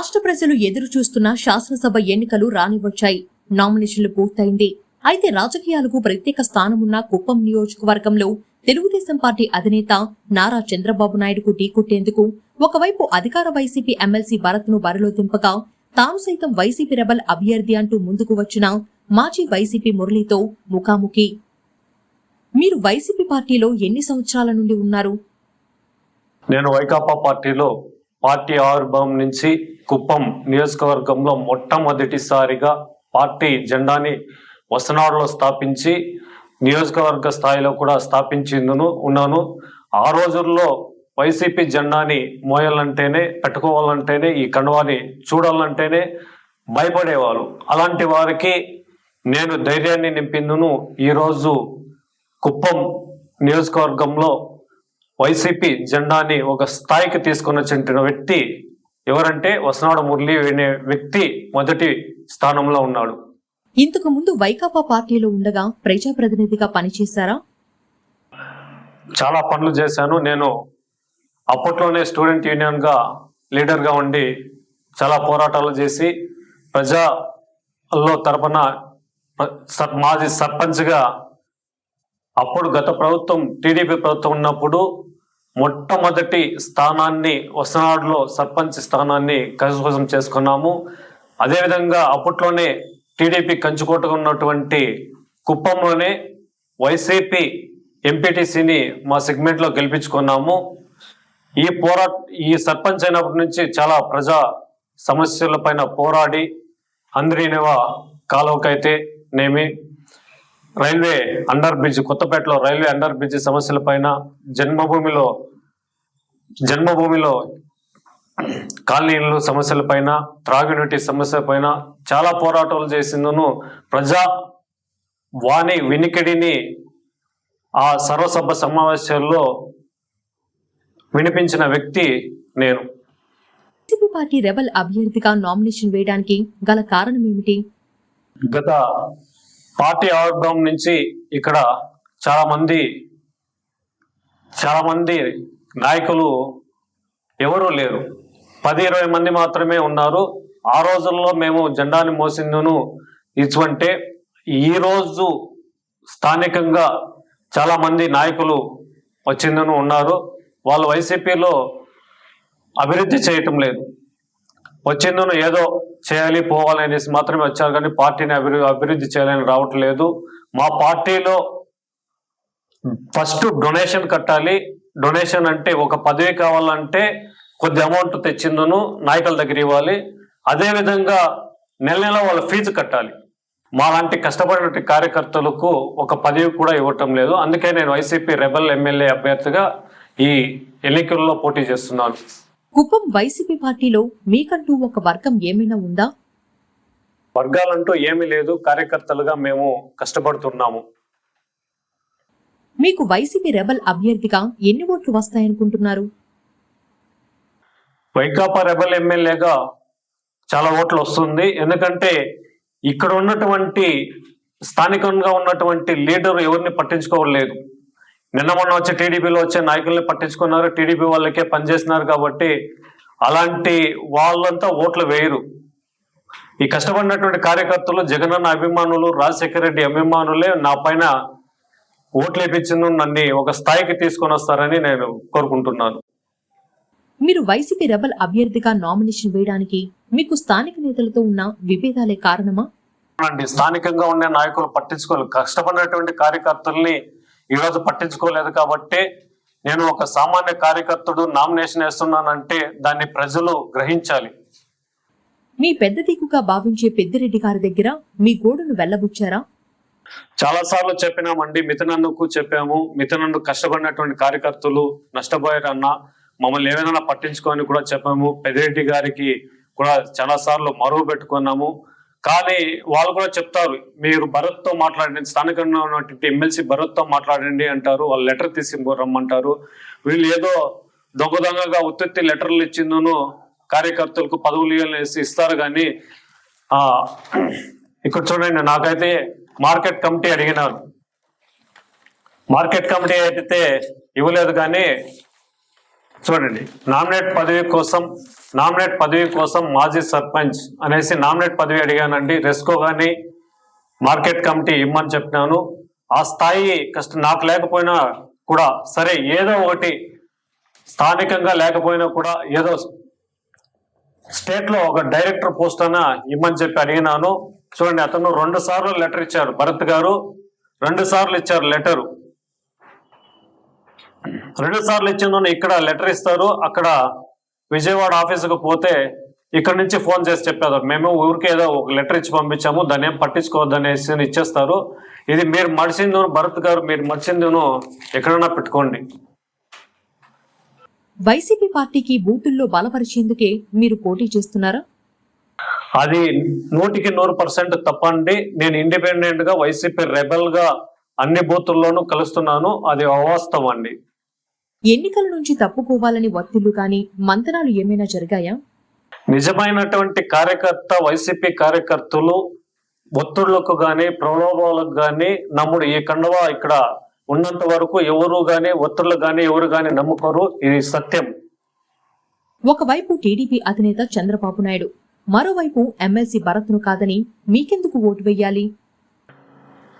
రాష్ట్ర ప్రజలు ఎదురు చూస్తున్న శాసనసభ ఎన్నికలు రానివచ్చాయి నామినేషన్లు పూర్తయింది. అయితే రాజకీయాలకు ప్రత్యేక స్థానమున్న కుప్పం నియోజకవర్గంలో తెలుగుదేశం పార్టీ అధినేత నారా చంద్రబాబు నాయుడుకు ఢీకొట్టేందుకు ఒకవైపు అధికార వైసీపీ ఎమ్మెల్సీ భరత్ను బరిలో దింపగా తాను సైతం వైసీపీ రెబల్ అభ్యర్థి అంటూ ముందుకు వచ్చిన మాజీ వైసీపీ మురళితో ముఖాముఖి. మీరు వైసీపీ పార్టీలో ఎన్ని సంవత్సరాల నుండి ఉన్నారు? నేను వైకాపా పార్టీలో పార్టీ ఆవిర్భావం నుంచి కుప్పం నియోజకవర్గంలో మొట్టమొదటిసారిగా పార్టీ జెండాని వసనాడులో స్థాపించి నియోజకవర్గ స్థాయిలో కూడా స్థాపించిందును ఉన్నాను. ఆ రోజుల్లో వైసీపీ జెండాని మోయాలంటేనే పెట్టుకోవాలంటేనే ఈ కండువాని చూడాలంటేనే భయపడేవారు. అలాంటి వారికి నేను ధైర్యాన్ని నింపిందును ఈరోజు కుప్పం నియోజకవర్గంలో వైసీపీ జెండాని ఒక స్థాయికి తీసుకున్న చెంటిన వ్యక్తి ఎవరంటే వసనాడు మురళి అనే వ్యక్తి మొదటి స్థానంలో ఉన్నాడు. ఇంతకు ముందు వైకాపా పార్టీలో ఉండగా ప్రజాప్రతినిధిగా పనిచేశారా? చాలా పనులు చేశాను. నేను అప్పట్లోనే స్టూడెంట్ యూనియన్గా లీడర్గా ఉండి చాలా పోరాటాలు చేసి ప్రజల్లో తరపున మాజీ సర్పంచ్గా అప్పుడు గత ప్రభుత్వం టీడీపీ ప్రభుత్వం ఉన్నప్పుడు మొట్టమొదటి స్థానాన్ని వసనాడులో సర్పంచ్ స్థానాన్ని కైవసం చేసుకున్నాము. అదేవిధంగా అప్పట్లోనే టీడీపీ కంచుకోటగా ఉన్నటువంటి కుప్పంలోనే వైసీపీ ఎంపీటీసీని మా సెగ్మెంట్లో గెలిపించుకున్నాము. ఈ పోరా ఈ సర్పంచ్ అయినప్పటి నుంచి చాలా ప్రజా సమస్యల పైన పోరాడి అందరినేవా కాలువకైతే నేమి రైల్వే అండర్ బ్రిడ్జ్ కొత్తపేటలో రైల్వే అండర్ బ్రిడ్జ్ సమస్యల పైన జన్మభూమిలో జన్మభూమిలో కాలనీలు సమస్యల పైన త్రాగునీటి సమస్యల పైన చాలా పోరాటాలు చేసిందను ప్రజా వాణి వినికిడిని ఆ సర్వసభ సమావేశాల్లో వినిపించిన వ్యక్తి నేను. వైసీపీ పార్టీ రెబల్ అభ్యర్థిగా నామినేషన్ వేయడానికి గల కారణం ఏమిటి? గత పార్టీ ఆవిర్భావం నుంచి ఇక్కడ చాలా మంది చాలా మంది నాయకులు ఎవరూ లేరు. పది ఇరవై మంది మాత్రమే ఉన్నారు. ఆ రోజుల్లో మేము జెండాని మోసిందును ఇచ్చుంటే ఈ రోజు స్థానికంగా చాలా మంది నాయకులు వచ్చిందను ఉన్నారు. వాళ్ళు వైసీపీలో అభివృద్ధి చేయటం లేదు. వచ్చిందను ఏదో చేయాలి పోవాలి అనేసి మాత్రమే వచ్చారు కానీ పార్టీని అభివృద్ధి అభివృద్ధి చేయాలని రావట్లేదు. మా పార్టీలో ఫస్ట్ డొనేషన్ కట్టాలి. డొనేషన్ అంటే ఒక పదవి కావాలంటే కొద్ది అమౌంట్ తెచ్చిందను నాయకుల దగ్గర ఇవ్వాలి. అదేవిధంగా నెల నెల వాళ్ళ ఫీజు కట్టాలి. మాలాంటి కష్టపడిన కార్యకర్తలకు ఒక పదవి కూడా ఇవ్వటం లేదు. అందుకే నేను వైసీపీ రెబల్ ఎమ్మెల్యే అభ్యర్థిగా ఈ ఎన్నికల్లో పోటీ చేస్తున్నాను. కుప్పం వైసీపీ పార్టీలో మీకంటూ ఒక వర్గం ఏమైనా ఉందా? వర్గాలంటూ ఏమీ లేదు. కార్యకర్తలుగా మేము కష్టపడుతున్నాము. మీకు వైసీపీ రెబల్ అభ్యర్థిగా ఎన్ని ఓట్లు వస్తాయనుకుంటున్నారు? వైకాపా రెబల్ ఎమ్మెల్యేగా చాలా ఓట్లు వస్తుంది. ఎందుకంటే ఇక్కడ ఉన్నటువంటి స్థానికంగా ఉన్నటువంటి లీడర్ ఎవరిని పట్టించుకోవట్లేదు. నిన్న మొన్న వచ్చే టీడీపీలో వచ్చే నాయకుల్ని పట్టించుకున్నారు. టీడీపీ వాళ్ళకే పనిచేస్తున్నారు కాబట్టి అలాంటి వాళ్ళంతా ఓట్లు వేయరు. ఈ కష్టపడినటువంటి కార్యకర్తలు జగనన్న అభిమానులు రాజశేఖర రెడ్డి అభిమానులే నా పైన ఓట్లు వేపించింది నన్ను ఒక స్థాయికి తీసుకొని వస్తారని నేను కోరుకుంటున్నాను. మీరు వైసీపీ రెబల్ అభ్యర్థిగా నామినేషన్ వేయడానికి మీకు స్థానిక నేతలతో ఉన్న విభేదాలే కారణమా? స్థానికంగా ఉండే నాయకులు పట్టించుకోలేదు కష్టపడినటువంటి కార్యకర్తల్ని ఈ రోజు పట్టించుకోలేదు కాబట్టి నేను ఒక సామాన్య కార్యకర్తడు నామినేషన్ వేస్తున్నానంటే దాన్ని ప్రజలు గ్రహించాలి. మీ పెద్ద దిక్కుగా భావించే పెద్దిరెడ్డి గారి దగ్గర మీ గోడును వెళ్ళబుచ్చారా? చాలా సార్లు చెప్పినామండి మిథునందుకు చెప్పాము మిథునందు కష్టపడినటువంటి కార్యకర్తలు నష్టపోయారన్న మమ్మల్ని ఏమైనా పట్టించుకొని కూడా చెప్పాము పెద్దిరెడ్డి గారికి కూడా చాలా సార్లు మరువు పెట్టుకున్నాము. కానీ వాళ్ళు కూడా చెప్తారు మీరు భరత్తో మాట్లాడండి స్థానికంగా ఉన్నటువంటి ఎమ్మెల్సీ భరత్తో మాట్లాడండి అంటారు వాళ్ళు లెటర్ తీసి రమ్మంటారు. వీళ్ళు ఏదో దొంగ దొంగగా ఉత్పత్తి లెటర్లు ఇచ్చిందను కార్యకర్తలకు పదవులు వేసి ఇస్తారు కానీ ఆ ఇక్కడ చూడండి నాకైతే మార్కెట్ కమిటీ అడిగినారు. మార్కెట్ కమిటీ అయితే ఇవ్వలేదు కానీ చూడండి నామినేట్ పదవి కోసం నామినేట్ పదవి కోసం మాజీ సర్పంచ్ అనేసి నామినేట్ పదవి అడిగానండి. రెస్కో కానీ మార్కెట్ కమిటీ ఇమ్మని చెప్పినాను. ఆ స్థాయి కష్టం నాకు లేకపోయినా కూడా సరే ఏదో ఒకటి స్థానికంగా లేకపోయినా కూడా ఏదో స్టేట్లో ఒక డైరెక్టర్ పోస్ట్ అన్న ఇమ్మని చెప్పి అడిగినాను. చూడండి అతను రెండు సార్లు లెటర్ ఇచ్చారు. భరత్ గారు రెండు సార్లు ఇచ్చారు లెటరు. రెండు సార్లు ఇచ్చిందని ఇక్కడ లెటర్ ఇస్తారు. అక్కడ విజయవాడ ఆఫీసుకు పోతే ఇక్కడ నుంచి ఫోన్ చేసి చెప్పారు మేము ఊరికి ఏదో ఒక లెటర్ ఇచ్చి పంపించాము. దాన్ని ఏం పట్టించుకోవద్దనేసి ఇచ్చేస్తారు. ఇది మీరు మడిసిందును భరత్ గారు మీరు మడిసిందును ఎక్కడైనా పెట్టుకోండి. వైసీపీ పార్టీకి బూతుల్లో బలపరిచేందుకే మీరు పోటీ చేస్తున్నారా? అది నూటికి నూరు పర్సెంట్ తప్పండి. నేను ఇండిపెండెంట్గా వైసీపీ రెబల్గా అన్ని బూతుల్లోనూ కలుస్తున్నాను. అది అవాస్తవం అండి. ఎన్నికల నుంచి తప్పుకోవాలని ఒత్తిళ్ళు కానీ మంతనాలు ఏమైనా జరిగాయా? నిజమైనటువంటి కార్యకర్త వైసీపీ కార్యకర్తలు ఒత్తిళ్ళకు గాని ప్రలోభాలకు గాని నమ్ముడు ఈ కండవా ఇక్కడ ఉన్నంత వరకు ఎవరు గాని ఒత్తిళ్ళు గాని ఎవరు గాని నమ్ముకోరు. ఇది సత్యం. ఒకవైపు టీడీపీ అధినేత చంద్రబాబు నాయుడు మరోవైపు ఎమ్మెల్సీ భరత్ను కాదని మీకెందుకు ఓటు వెయ్యాలి?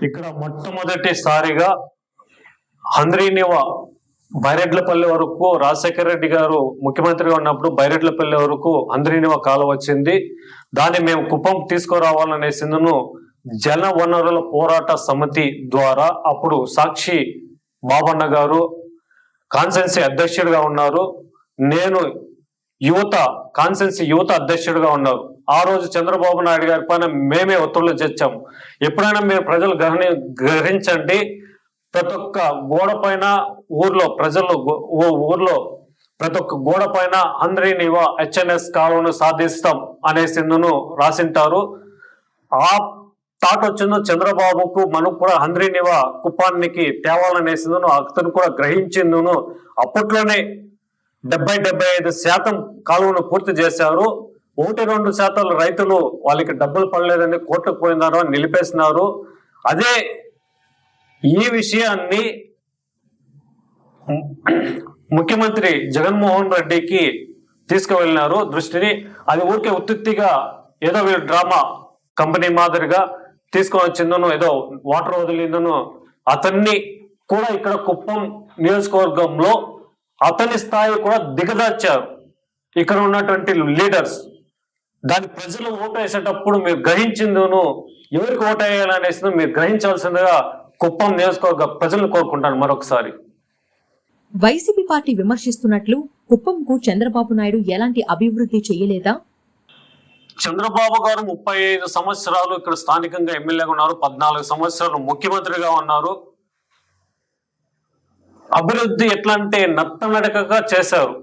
ఇక్కడ మొట్టమొదటిసారిగా హంద్రీనివ బైరెడ్లపల్లి వరకు రాజశేఖర రెడ్డి గారు ముఖ్యమంత్రిగా ఉన్నప్పుడు బైరెడ్లపల్లి వరకు హంద్రీనివ కాలం వచ్చింది. దాన్ని మేము కుప్పం తీసుకురావాలనే సిందును జల వనరుల పోరాట సమితి ద్వారా అప్పుడు సాక్షి బాబన్న గారు కాన్సెన్సీ అధ్యక్షుడిగా ఉన్నారు. నేను యువత కాన్సెన్సీ యువత అధ్యక్షుడిగా ఉన్నారు. ఆ రోజు చంద్రబాబు నాయుడు గారి పైన మేమే ఒత్తిళ్ళు తెచ్చాము ఎప్పుడైనా మీరు ప్రజలు గ్రహణి గ్రహించండి. ప్రతి ఒక్క గోడ పైన ఊర్లో ప్రజలు గో- ఓ ఊర్లో ప్రతి ఒక్క గోడ పైన అందరినివ హెచ్ఎన్ఎస్ కాలువను సాధిస్తాం అనే సింధును రాసింటారు. ఆ థాట్ వచ్చిందో చంద్రబాబుకు మనకు కూడా అందరినివ కుప్పానికి తేవాలనేసిందును అతను కూడా గ్రహించిందును. అప్పట్లోనే డెబ్బై డెబ్బై ఐదు శాతం కాలువను పూర్తి చేశారు. ఒకటి రెండు శాతాలు రైతులు వాళ్ళకి డబ్బులు పడలేదని కోర్టుకు పోయినారు అని నిలిపేసినారు. అదే ఈ విషయాన్ని ముఖ్యమంత్రి జగన్మోహన్ రెడ్డికి తీసుకువెళ్ళినారు. దృష్టిని అది ఊరికే ఉత్తుత్తిగా ఏదో వీళ్ళు డ్రామా కంపెనీ మాదిరిగా తీసుకొని వచ్చిందను ఏదో వాటర్ వదిలిందను అతన్ని కూడా ఇక్కడ కుప్పం నియోజకవర్గంలో అతని స్థాయి కూడా దిగదార్చారు. ఇక్కడ ఉన్నటువంటి లీడర్స్. దాని ప్రజలు ఓటు వేసేటప్పుడు మీరు గ్రహించిందును ఎవరికి ఓటు వేయాలనేసి మీరు గ్రహించాల్సిందిగా కుప్పం నియోజకవర్గ ప్రజలను కోరుకుంటాను మరొకసారి. వైసీపీ పార్టీ విమర్శిస్తున్నట్లు కుప్పంకు చంద్రబాబు నాయుడు ఎలాంటి అభివృద్ధి చేయలేదా? చంద్రబాబు గారు ముప్పై ఐదు సంవత్సరాలు ఇక్కడ స్థానికంగా ఎమ్మెల్యేగా ఉన్నారు పద్నాలుగు సంవత్సరాలు ముఖ్యమంత్రిగా ఉన్నారు. అభివృద్ధి ఎట్లా అంటే నత్తనడకగా చేశారు.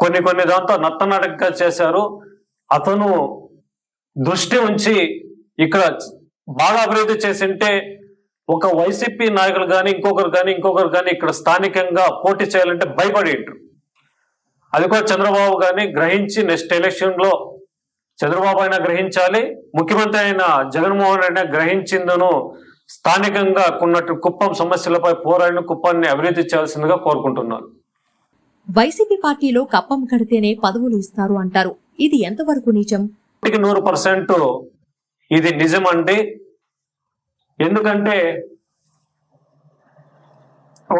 కొన్ని కొన్ని దాంతో నత్తనడకగా చేశారు. అతను దృష్టి ఉంచి ఇక్కడ బాగా అభివృద్ధి చేసింటే ఒక వైసీపీ నాయకులు కానీ ఇంకొకరు కానీ ఇంకొకరు కానీ ఇక్కడ స్థానికంగా పోటీ చేయాలంటే భయపడేంటారు అది కూడా చంద్రబాబు గారిని గ్రహించి నెక్స్ట్ ఎలక్షన్లో చంద్రబాబు అయినా గ్రహించాలి ముఖ్యమంత్రి అయిన జగన్మోహన్ రెడ్డి అయినా గ్రహించిందను స్థానికంగా ఉన్నట్టు కుప్పం సమస్యలపై పోరాడిన కుప్పాన్ని అభివృద్ధి చేయాల్సిందిగా కోరుకుంటున్నాను. వైసీపీ పార్టీలో కప్పం కడితేనే పదవులు ఇస్తారు అంటారు. ఇది ఎంతవరకు నిజం నూరు పర్సెంట్ ఇది నిజమండి. ఎందుకంటే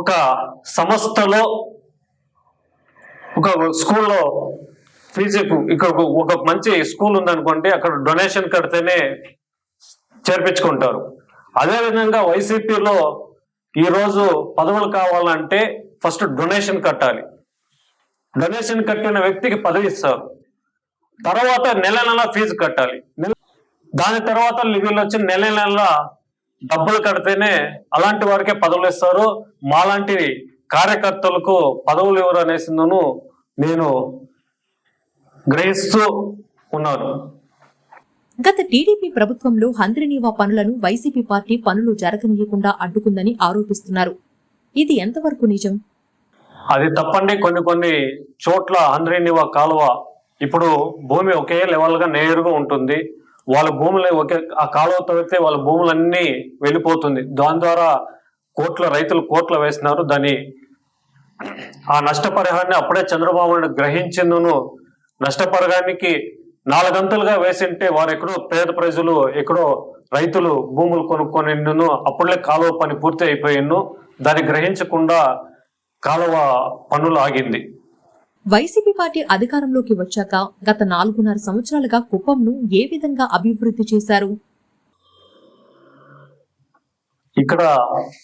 ఒక సంస్థలో ఒక స్కూల్లో ఫీజు ఇక్కడ ఒక- మంచి స్కూల్ ఉందనుకోండి అక్కడ డొనేషన్ కడితేనే చేర్పించుకుంటారు. అదేవిధంగా వైసీపీలో ఈరోజు పదవులు కావాలంటే ఫస్ట్ డొనేషన్ కట్టాలి. డొనేషన్ కట్టిన వ్యక్తికి పదవి ఇస్తారు. తర్వాత నెల నెల ఫీజు కట్టాలి. దాని తర్వాత వీళ్ళు వచ్చి నెల నెల డబ్బులు కడితేనే అలాంటి వారికే పదవులు ఇస్తారు. మాలాంటి కార్యకర్తలకు పదవులు ఎవరు అనేసిందను నేను గ్రహిస్తూ ఉన్నాను. గత టీడీపీ ప్రభుత్వంలో హంద్రినీవా పనులను వైసీపీ పార్టీ పనులు జరగనీయకుండా అడ్డుకుందని ఆరోపిస్తున్నారు. ఇది ఎంతవరకు నిజం? అది తప్పండి. కొన్ని కొన్ని చోట్ల ఆంధ్రీనివ కాలువ ఇప్పుడు భూమి ఒకే లెవెల్గా నేరుగా ఉంటుంది. వాళ్ళ భూములు ఒకే ఆ కాలువ తవ్వితే వాళ్ళ భూములన్నీ వెళ్ళిపోతుంది. దాని ద్వారా కోట్ల రైతులు కోట్ల వేసినారు దాని ఆ నష్టపరిహారాన్ని అప్పుడే చంద్రబాబు నాయుడు గ్రహించిందును. నష్టపరిహారానికి నాలుగంతలుగా వేసింటే వారు ఎక్కడో పేద ప్రజలు ఎక్కడో రైతులు భూములు కొనుక్కొని అప్పుడే కాలువ పని పూర్తి అయిపోయిను దాన్ని గ్రహించకుండా కాలువ పనులు ఆగింది. వైసీపీ పార్టీ అధికారంలోకి వచ్చాక గత నాలుగున్నర సంవత్సరాలుగా కుప్పంను ఏ విధంగా అభివృద్ధి చేశారు? ఇక్కడ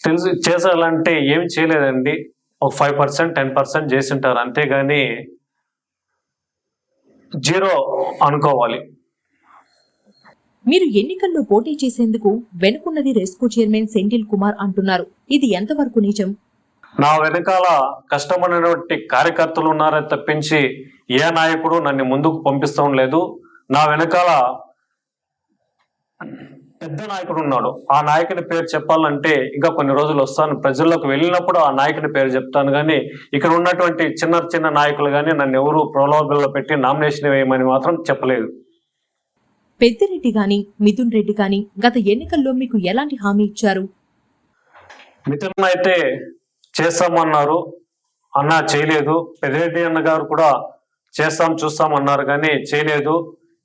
తెలిసి చేసాలంటే ఏమి చేయలేదండి. ఒక ఫైవ్ పర్సెంట్ టెన్ పర్సెంట్ చేసింటారు. అంతేగాని జీరో అనుకోవాలి. మీరు ఎన్నికల్లో పోటీ చేసేందుకు వెనుకున్నది రెస్కో చైర్మన్ సెంటిల్ కుమార్ అంటున్నారు. ఇది ఎంతవరకు నిజం? నా వెనకాల కష్టపడినటువంటి కార్యకర్తలు ఉన్నారని తప్పించి ఏ నాయకుడు నన్ను ముందుకు పంపిస్తాం లేదు. నా వెనకాల పెద్ద నాయకుడు ఉన్నాడు. ఆ నాయకుని పేరు చెప్పాలంటే ఇంకా కొన్ని రోజులు వస్తాను. ప్రజల్లోకి వెళ్ళినప్పుడు ఆ నాయకుని పేరు చెప్తాను కానీ ఇక్కడ ఉన్నటువంటి చిన్న చిన్న నాయకులు కానీ నన్ను ఎవరు ప్రలోభంలో పెట్టి నామినేషన్ వేయమని మాత్రం చెప్పలేదు. పెద్దిరెడ్డి గాని మిథున్ రెడ్డి గాని గత ఎన్నికల్లో మీకు ఎలాంటి హామీ ఇచ్చారు? మిత్రులను అయితే చేస్తామన్నారు. అన్న చేయలేదు. పెద్దిరెడ్డి అన్న గారు కూడా చేస్తాం చూస్తాం అన్నారు కానీ చేయలేదు.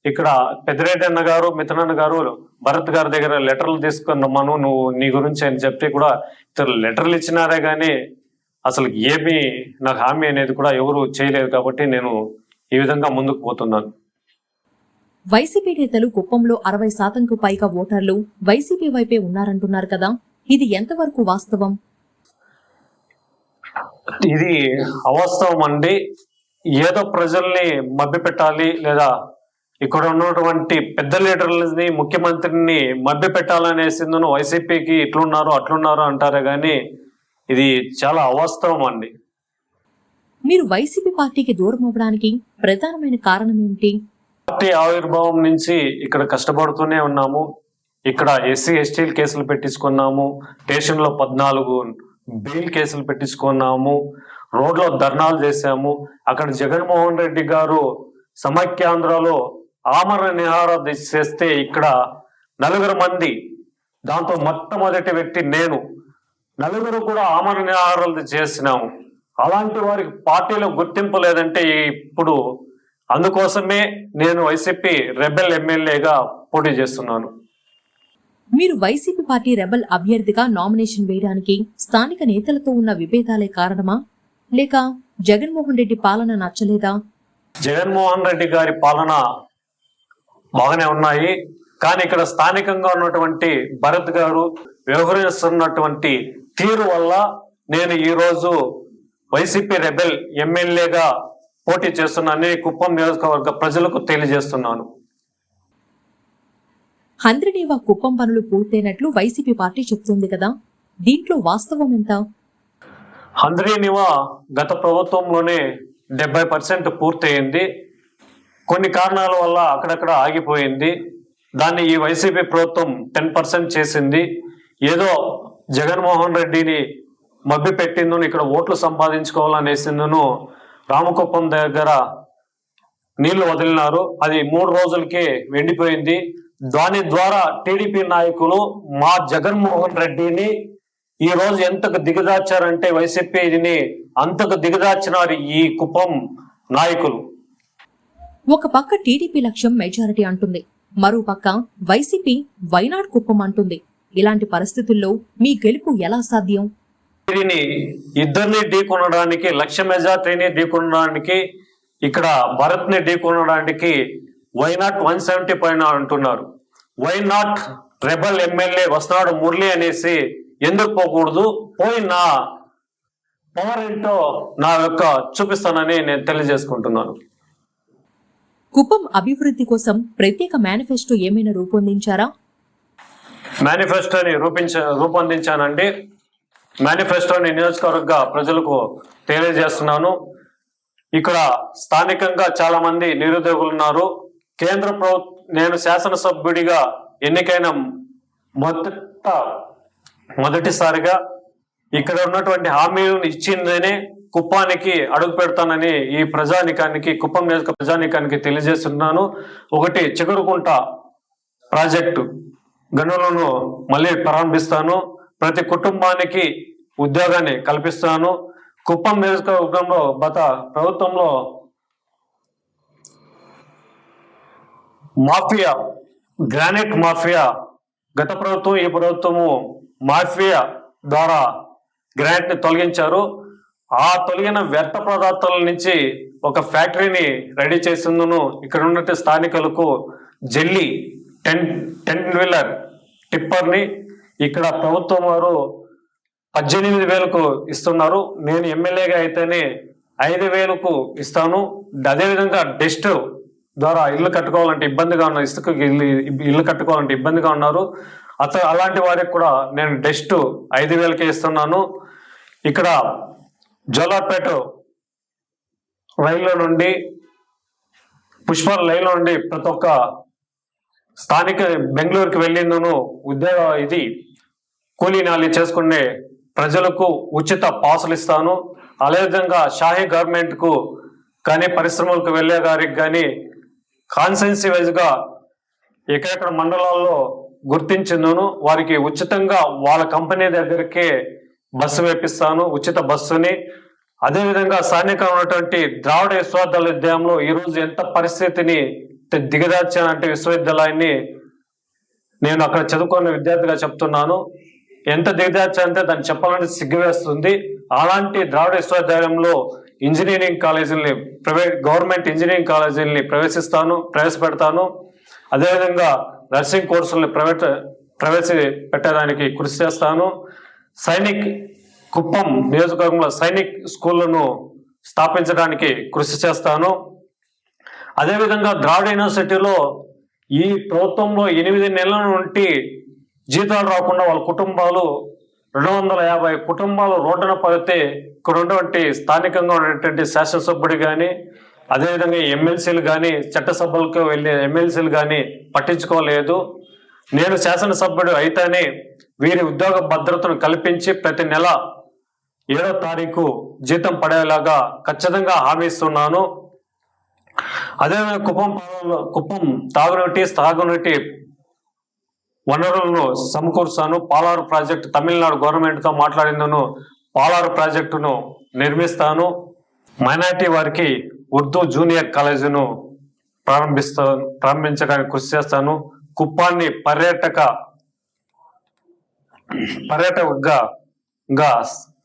ఇక్కడ పెద్దిరెడ్డి అన్న గారు మిథునన్న గారు భరత్ గారి దగ్గర లెటర్లు తీసుకుని రమ్మను. నువ్వు నీ గురించి అని చెప్పి కూడా ఇతరు లెటర్లు ఇచ్చినారే కానీ అసలు ఏమీ నాకు హామీ అనేది కూడా ఎవరు చేయలేదు కాబట్టి నేను ఈ విధంగా ముందుకు పోతున్నాను. వైసీపీ నేతలు కుప్పంలో అరవై శాతంకు పైగా ఓటర్లు వైసీపీ వైపే ఉన్నారంటున్నారు కదా. ఇది ఎంతవరకు వాస్తవం? ఇది అవాస్తవం అండి. ఏదో ప్రజల్ని మభ్యపెట్టాలి లేదా ఇక్కడ ఉన్నటువంటి పెద్ద లీడర్లని ముఖ్యమంత్రిని మభ్య పెట్టాలనేసిందును వైసీపీకి ఇట్లున్నారు అట్లున్నారు అంటారే గాని ఇది చాలా అవాస్తవం అండి. మీరు వైసీపీ పార్టీకి దూరం అవ్వడానికి ప్రధానమైన కారణం ఏమిటి? పార్టీ ఆవిర్భావం నుంచి ఇక్కడ కష్టపడుతూనే ఉన్నాము. ఇక్కడ ఎస్సీ ఎస్టీలు కేసులు పెట్టించుకున్నాము. స్టేషన్లో పద్నాలుగు బెయిల్ కేసులు పెట్టించుకున్నాము రోడ్లో ధర్నాలు చేశాము. అక్కడ జగన్మోహన్ రెడ్డి గారు సమైక్యాంధ్రలో ఆమరణ నిహార చేస్తే ఇక్కడ నలుగురు మంది దాంతో మొట్టమొదటి వ్యక్తి నేను. నలుగురు కూడా ఆమరణ నిహారాలు చేసినాము. అలాంటి వారికి పార్టీలో గుర్తింపు లేదంటే ఇప్పుడు అందుకోసమే నేను వైసీపీ రెబెల్ ఎమ్మెల్యేగా పోటీ చేస్తున్నాను. మీరు వైసీపీ పార్టీ రెబల్ అభ్యర్థిగా నామినేషన్ వేయడానికి స్థానిక నేతలతో ఉన్న విభేదాలే కారణమా? లేక జగన్మోహన్ రెడ్డి పాలన నచ్చలేదా? జగన్మోహన్ రెడ్డి గారి పాలన బాగానే ఉన్నాయి. కానీ ఇక్కడ స్థానికంగా ఉన్నటువంటి భరత్ గారు వ్యవహరిస్తున్నటువంటి తీరు వల్ల నేను ఈరోజు వైసీపీ రెబెల్ ఎమ్మెల్యేగా పోటీ చేస్తున్నానని కుప్పం నియోజకవర్గ ప్రజలకు తెలియజేస్తున్నాను. హంద్రినీవా కుప్పం పనులు పూర్తయినట్లు వైసీపీ పార్టీ చెప్తుంది కదా. దీంట్లో వాస్తవం ఎంత? హంద్రీనివా గత ప్రభుత్వంలోనే డెబ్బై పర్సెంట్ పూర్తయింది. కొన్ని కారణాల వల్ల అక్కడక్కడ ఆగిపోయింది. దాన్ని ఈ వైసీపీ ప్రభుత్వం టెన్ పర్సెంట్ చేసింది. ఏదో జగన్మోహన్ రెడ్డిని మభ్య పెట్టిందో ఇక్కడ ఓట్లు సంపాదించుకోవాలనేసిందును రామకుప్పం దగ్గర నీళ్ళు వదిలినారు. అది మూడు రోజులకే వెండిపోయింది దాని ద్వారా టీడీపీ నాయకులు మా జగన్మోహన్ రెడ్డిని ఈ రోజు ఎంతకు దిగదార్చారంటే వైసీపీని అంతకు దిగదార్చినారు ఈ కుప్పం నాయకులు. ఒక పక్క టీడీపీ లక్ష్యం మెజారిటీ అంటుంది మరో పక్క వైసీపీ వైనాడ్ కుప్పం అంటుంది. ఇలాంటి పరిస్థితుల్లో మీ గెలుపు ఎలా సాధ్యం? వీరిని ఇద్దరిని ఢీకొనడానికి లక్ష్య మెజార్టీని ఢీకొనడానికి ఇక్కడ భరత్ని ఢీకొనడానికి వై నాట్ వన్ సెవెంటీ పైన అంటున్నారు. వై నాట్ రెబల్ ఎమ్మెల్యే వస్తున్నాడు మురళి అనేసి ఎందుకు పోకూడదు? పోయి నా పవర్ ఏంటో నా యొక్క చూపిస్తానని నేను తెలియజేసుకుంటున్నాను. కుప్పం అభివృద్ధి కోసం ప్రత్యేక మేనిఫెస్టో ఏమైనా రూపొందించారా? మేనిఫెస్టోని రూపించ రూపొందించానండి. మేనిఫెస్టోని నియోజకవర్గ ప్రజలకు తెలియజేస్తున్నాను. ఇక్కడ స్థానికంగా చాలా మంది నిరుద్యోగులు ఉన్నారు. కేంద్ర ప్రభుత్వ నేను శాసనసభ్యుడిగా ఎన్నికైన మొదట మొదటిసారిగా ఇక్కడ ఉన్నటువంటి హామీలను ఇచ్చిందనే కుప్పానికి అడుగు పెడతానని ఈ ప్రజానికానికి కుప్పం నియోజక ప్రజానికానికి తెలియజేస్తున్నాను. ఒకటి చిగురుకుంట ప్రాజెక్టు గనులను మళ్ళీ ప్రారంభిస్తాను. ప్రతి కుటుంబానికి ఉద్యోగాన్ని కల్పిస్తాను. కుప్పం నియోజకవర్గంలో గత ప్రభుత్వంలో మాఫియా గ్రానైట్ మాఫియా గత ప్రభుత్వం ఈ ప్రభుత్వము మాఫియా ద్వారా గ్రానైట్ని తొలగించారు. ఆ తొలగిన వ్యర్థ పదార్థాల నుంచి ఒక ఫ్యాక్టరీని రెడీ చేసిందును ఇక్కడ ఉన్నట్టు స్థానికులకు జల్లి టెన్ టెన్ వీలర్ టిప్పర్ని ఇక్కడ ప్రభుత్వం వారు పద్దెనిమిది వేలకు ఇస్తున్నారు. నేను ఎమ్మెల్యేగా అయితేనే ఐదు వేలకు ఇస్తాను. అదేవిధంగా డెస్ట్ ద్వారా ఇల్లు కట్టుకోవాలంటే ఇబ్బందిగా ఉన్న ఇసుక ఇల్లు ఇల్లు కట్టుకోవాలంటే ఇబ్బందిగా ఉన్నారు. అత అలాంటి వారికి కూడా నేను డెస్ట్ ఐదు వేలకే ఇస్తున్నాను. ఇక్కడ జోలార్పేట రైల్లో నుండి పుష్ప లైన్లో నుండి ప్రతి ఒక్క స్థానిక బెంగళూరుకి వెళ్ళిందును ఉద్యోగ ఇది కూలీ నాలి చేసుకునే ప్రజలకు ఉచిత పాసులు ఇస్తాను. అదేవిధంగా షాహీ గవర్నమెంట్కు కానీ పరిశ్రమలకు వెళ్ళే గారికి కానీ కాన్సెన్సీ వైజ్గా ఎక్కడెక్కడ మండలాల్లో గుర్తించిందను వారికి ఉచితంగా వాళ్ళ కంపెనీ దగ్గరికే బస్సు వేపిస్తాను ఉచిత బస్సుని. అదేవిధంగా స్థానికంగా ఉన్నటువంటి ద్రావిడ విశ్వవిద్యాలయ ఉద్యమంలో ఈరోజు ఎంత పరిస్థితిని దిగదార్చానంటే విశ్వవిద్యాలయాన్ని నేను అక్కడ చదువుకున్న విద్యార్థిగా చెప్తున్నాను. ఎంత దిగదార్చానంటే దాన్ని చెప్పాలంటే సిగ్గువేస్తుంది. అలాంటి ద్రావిడ విశ్వవిద్యాలయంలో ఇంజనీరింగ్ కాలేజీలని ప్రైవేట్ గవర్నమెంట్ ఇంజనీరింగ్ కాలేజీలని ప్రవేశిస్తాను ప్రవేశపెడతాను. అదేవిధంగా నర్సింగ్ కోర్సులను ప్రైవేట్ ప్రవేశపెట్టడానికి కృషి చేస్తాను. సైనిక్ కుప్పం నియోజకవర్గంలో సైనిక్ స్కూళ్ళను స్థాపించడానికి కృషి చేస్తాను. అదేవిధంగా ద్రావిడ యూనివర్సిటీలో ఈ ప్రభుత్వంలో ఎనిమిది నెలల నుండి జీతాలు రాకుండా వాళ్ళ కుటుంబాలు రెండు వందల యాభై కుటుంబాలు రోడ్డున పడితే ఇక్కడ ఉన్నటువంటి స్థానికంగా ఉన్నటువంటి శాసనసభ్యుడు కానీ అదేవిధంగా ఎమ్మెల్సీలు కానీ చట్టసభలకు వెళ్ళే ఎమ్మెల్సీలు కానీ పట్టించుకోలేదు. నేను శాసనసభ్యుడు అయితేనే వీరి ఉద్యోగ భద్రతను కల్పించి ప్రతి నెల ఏడో తారీఖు జీతం పడేలాగా ఖచ్చితంగా హామీ ఇస్తున్నాను. అదేవిధంగా కుప్పం కుప్పం తాగునీటి సాగునీటి వనరులను సమకూర్చాను. పాలారు ప్రాజెక్టు తమిళనాడు గవర్నమెంట్తో మాట్లాడిందను. పాలారు ప్రాజెక్టును నిర్మిస్తాను. మైనార్టీ వారికి ఉర్దూ జూనియర్ కాలేజీను ప్రారంభిస్తాను ప్రారంభించడానికి కృషి చేస్తాను. కుప్పాన్ని పర్యాటక పర్యాటకగా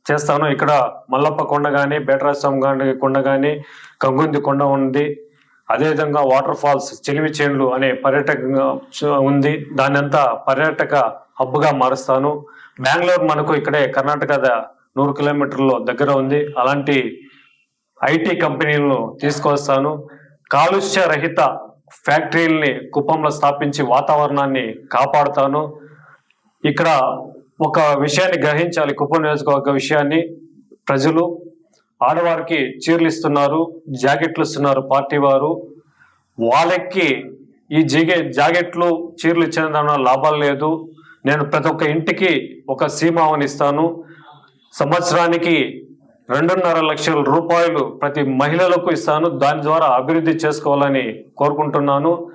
చేస్తాను. ఇక్కడ మల్లప్ప కొండ కానీ బేటరాస్వామి కొండ కానీ కంగుంది కొండ ఉంది. అదేవిధంగా వాటర్ ఫాల్స్ చెలిమి చేన్లు అనే పర్యాటకంగా ఉంది. దాన్ని అంతా పర్యాటక హబ్గా మారుస్తాను. బెంగళూరు మనకు ఇక్కడే కర్ణాటక నూరు కిలోమీటర్ల దగ్గర ఉంది. అలాంటి ఐటీ కంపెనీలను తీసుకొస్తాను కాలుష్య రహిత ఫ్యాక్టరీల్ని కుప్పంలో స్థాపించి వాతావరణాన్ని కాపాడుతాను. ఇక్కడ ఒక విషయాన్ని గ్రహించాలి. కుప్పం నియోజకవర్గ విషయాన్ని ప్రజలు ఆడవారికి చీరలు ఇస్తున్నారు జాకెట్లు ఇస్తున్నారు పార్టీ వారు. వాళ్ళకి ఈ జిగే జాకెట్లు చీరలు ఇచ్చిన దాని లాభాలు లేదు. నేను ప్రతి ఒక్క ఇంటికి ఒక సీమావని ఇస్తాను. సంవత్సరానికి రెండున్నర లక్షల రూపాయలు ప్రతి మహిళలకు ఇస్తాను. దాని ద్వారా అభివృద్ధి చేసుకోవాలని కోరుకుంటున్నాను.